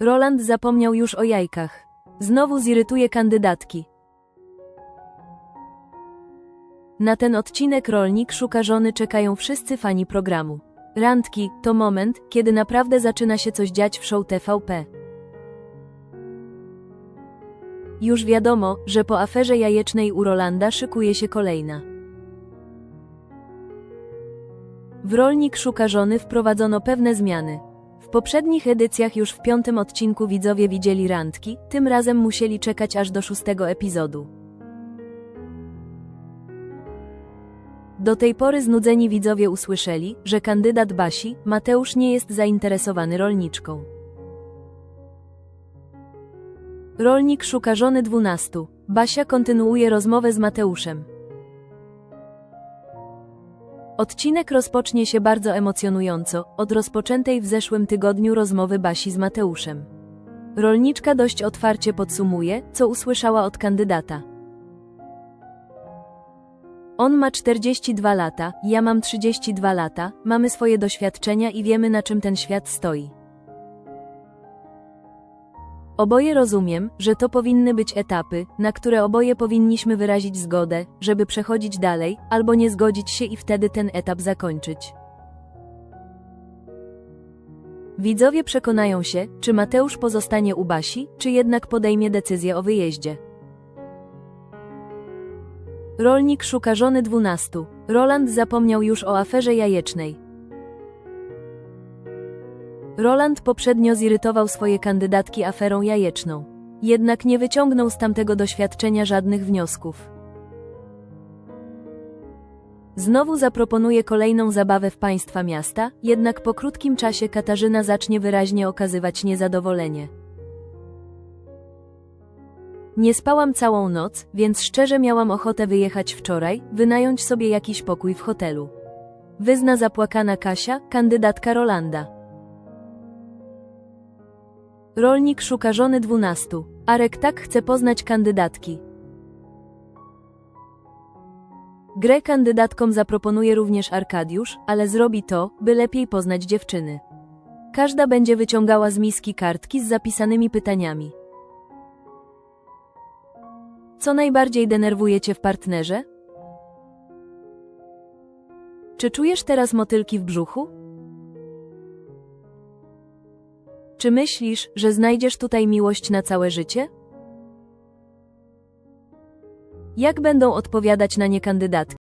Roland zapomniał już o jajkach. Znowu zirytuje kandydatki. Na ten odcinek Rolnik szuka żony czekają wszyscy fani programu. Randki to moment, kiedy naprawdę zaczyna się coś dziać w show TVP. Już wiadomo, że po aferze jajecznej u Rolanda szykuje się kolejna. W Rolnik szuka żony wprowadzono pewne zmiany. Poprzednich edycjach już w piątym odcinku widzowie widzieli randki, tym razem musieli czekać aż do szóstego epizodu. Do tej pory znudzeni widzowie usłyszeli, że kandydat Basi, Mateusz nie jest zainteresowany rolniczką. Rolnik szuka żony dwunastu. Basia kontynuuje rozmowę z Mateuszem. Odcinek rozpocznie się bardzo emocjonująco, od rozpoczętej w zeszłym tygodniu rozmowy Basi z Mateuszem. Rolniczka dość otwarcie podsumuje, co usłyszała od kandydata. On ma 42 lata, ja mam 32 lata, mamy swoje doświadczenia i wiemy na czym ten świat stoi. Oboje rozumiem, że to powinny być etapy, na które oboje powinniśmy wyrazić zgodę, żeby przechodzić dalej, albo nie zgodzić się i wtedy ten etap zakończyć. Widzowie przekonają się, czy Mateusz pozostanie u Basi, czy jednak podejmie decyzję o wyjeździe. Rolnik szuka żony dwunastu. Roland zapomniał już o aferze jajecznej. Roland poprzednio zirytował swoje kandydatki aferą jajeczną. Jednak nie wyciągnął z tamtego doświadczenia żadnych wniosków. Znowu zaproponuje kolejną zabawę w państwa miasta, jednak po krótkim czasie Katarzyna zacznie wyraźnie okazywać niezadowolenie. Nie spałam całą noc, więc szczerze miałam ochotę wyjechać wczoraj, wynająć sobie jakiś pokój w hotelu. Wyzna zapłakana Kasia, kandydatka Rolanda. Rolnik szuka żony dwunastu. Arek tak chce poznać kandydatki. Grę kandydatkom zaproponuje również Arkadiusz, ale zrobi to, by lepiej poznać dziewczyny. Każda będzie wyciągała z miski kartki z zapisanymi pytaniami. Co najbardziej denerwuje cię w partnerze? Czy czujesz teraz motylki w brzuchu? Czy myślisz, że znajdziesz tutaj miłość na całe życie? Jak będą odpowiadać na nie kandydatki?